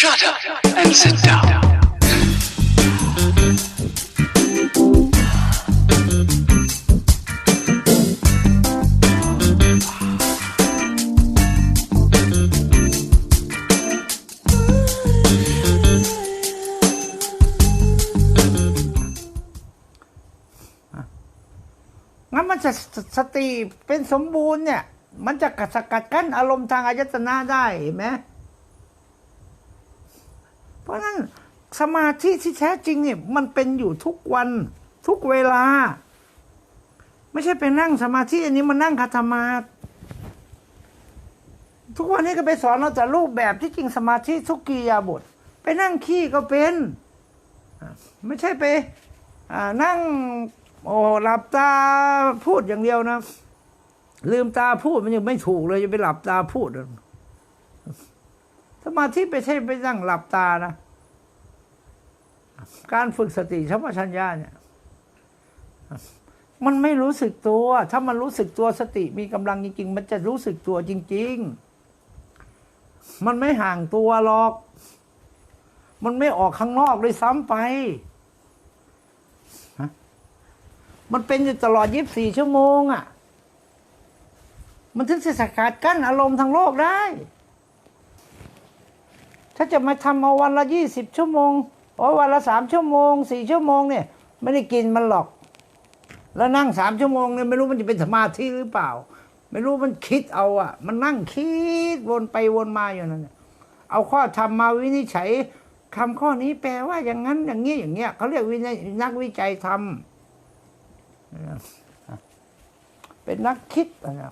Shut up and sit down. งั้นมันจะสสติเป็นสมบูรณ์เนี่ย มันจะกัดสกัดกั้นอารมณ์ทางอายตนะได้เห็นไหม ราะนั้นสมาธิที่แท้จริงเนี่ยมันเป็นอยู่ทุกวันทุกเวลา ไม่ใช่ไปนั่งสมาธิอันนี้มันนั่งคาตมาทุกวันนี้ก็ไปสอนเราแต่รูปแบบที่จริงสมาธิทุกกิริยาบท ไปนั่งขี้ก็เป็น ไม่ใช่ไปนั่งโอ้หลับตาพูดอย่างเดียวนะ ลืมตาพูดมันยังไม่ถูกเลยจะไปหลับตาพูด มาธิไปใช่ไปนั่งหลับตานะ การฝึกสติชัมปชัญญะเนี่ยมันไม่รู้สึกตัว ถ้ามันรู้สึกตัวสติมีกำลังจริง ๆ มันจะรู้สึกตัวจริง ๆ มันไม่ห่างตัวหรอก มันไม่ออกข้างนอกเลยซ้ำไป มันเป็นอยู่ตลอด24ชั่วโมงอะ มันถึงจะสกัดกั้นอารมณ์ทางโลกได้ ถ้าจะมาทำเอาวันละ20ชั่วโมงโอ้วันละ3ชั่วโมง4ชั่วโมงเนี่ย ไม่ได้กินมันหรอก แล้วนั่ง3ชั่วโมงเนี่ยไม่รู้มันจะเป็นสมาธิหรือเปล่า ไม่รู้มันคิดเอาอะมันนั่งคิดวนไปวนมาอยู่นั่นเอาข้อธรรมมาวินิจฉัยคำข้อนี้แปลว่าอย่างนั้นอย่างนี้อย่างเงี้ยเขาเรียกวินัยนักวิจัยธรรมเป็นนักคิดนะ